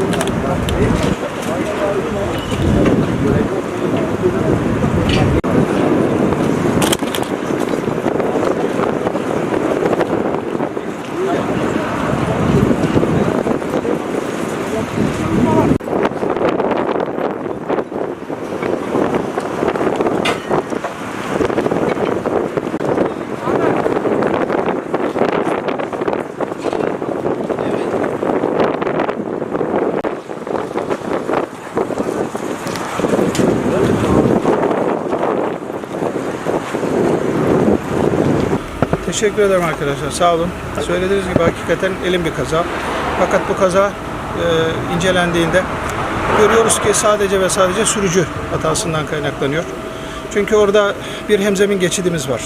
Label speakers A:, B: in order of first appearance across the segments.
A: Thank you. Teşekkür ederim arkadaşlar. Sağ olun. Söylediğiniz gibi hakikaten elim bir kaza. Fakat bu kaza e, incelendiğinde görüyoruz ki sadece ve sadece sürücü hatasından kaynaklanıyor. Çünkü orada bir hemzemin geçidimiz var.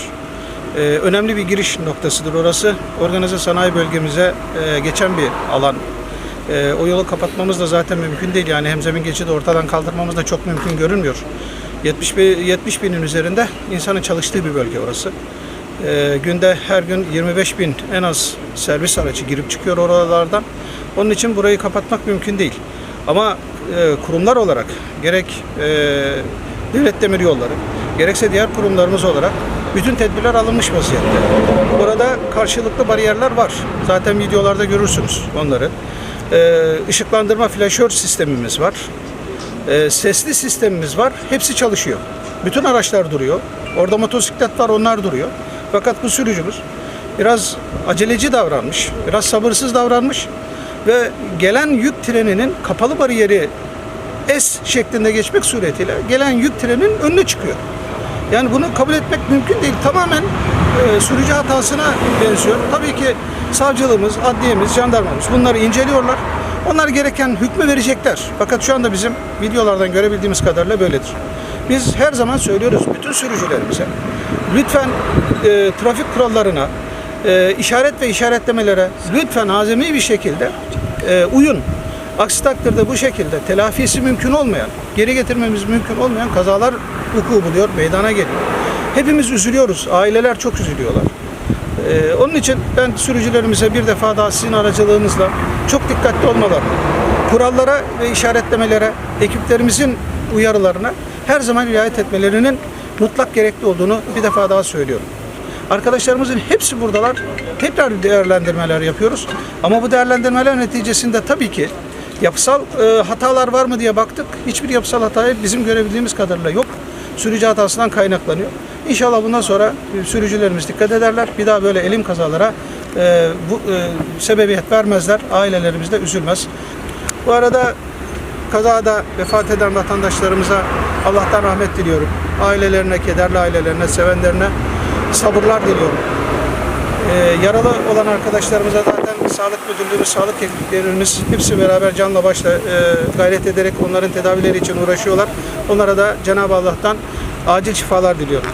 A: E, önemli bir giriş noktasıdır orası. Organize sanayi bölgemize e, geçen bir alan. E, o yolu kapatmamız da zaten mümkün değil. Yani hemzemin geçidi ortadan kaldırmamız da çok mümkün görünmüyor. 70, bi- 70 binin üzerinde insanın çalıştığı bir bölge orası. Ee, günde her gün 25 bin en az servis aracı girip çıkıyor oralardan. Onun için burayı kapatmak mümkün değil. Ama e, kurumlar olarak gerek e, devlet demir yolları gerekse diğer kurumlarımız olarak bütün tedbirler alınmış vaziyette. Burada karşılıklı bariyerler var. Zaten videolarda görürsünüz onları. Ee, ışıklandırma flaşör sistemimiz var. Ee, sesli sistemimiz var. Hepsi çalışıyor. Bütün araçlar duruyor. Orada motosiklet var onlar duruyor. Fakat bu sürücümüz biraz aceleci davranmış, biraz sabırsız davranmış ve gelen yük treninin kapalı bariyeri S şeklinde geçmek suretiyle gelen yük trenin önüne çıkıyor. Yani bunu kabul etmek mümkün değil. Tamamen e, sürücü hatasına benziyor. Tabii ki savcılığımız, adliyemiz, jandarmamız bunları inceliyorlar. Onlar gereken hükmü verecekler. Fakat şu anda bizim videolardan görebildiğimiz kadarıyla böyledir. Biz her zaman söylüyoruz bütün sürücülerimize. Lütfen e, trafik kurallarına, e, işaret ve işaretlemelere lütfen azami bir şekilde e, uyun. Aksi takdirde bu şekilde telafisi mümkün olmayan, geri getirmemiz mümkün olmayan kazalar vuku buluyor, meydana geliyor. Hepimiz üzülüyoruz, aileler çok üzülüyorlar. Ee, onun için ben sürücülerimize bir defa daha sizin aracılığınızla çok dikkatli olmalarını, kurallara ve işaretlemelere, ekiplerimizin uyarılarına her zaman riayet etmelerinin mutlak gerekli olduğunu bir defa daha söylüyorum. Arkadaşlarımızın hepsi buradalar. Tekrar değerlendirmeler yapıyoruz. Ama bu değerlendirmeler neticesinde tabii ki yapısal e, hatalar var mı diye baktık. Hiçbir yapısal hataya bizim görebildiğimiz kadarıyla yok. Sürücü hatasından kaynaklanıyor. İnşallah bundan sonra e, sürücülerimiz dikkat ederler. Bir daha böyle elim kazalara e, bu e, sebebiyet vermezler. Ailelerimiz de üzülmez. Bu arada kazada vefat eden vatandaşlarımıza Allah'tan rahmet diliyorum. Ailelerine, kederli ailelerine, sevenlerine sabırlar diliyorum. Ee, yaralı olan arkadaşlarımıza zaten sağlık müdürlüğümüz, sağlık ekiplerimiz hepsi beraber canla başla e, gayret ederek onların tedavileri için uğraşıyorlar. Onlara da Cenab-ı Allah'tan acil şifalar diliyorum.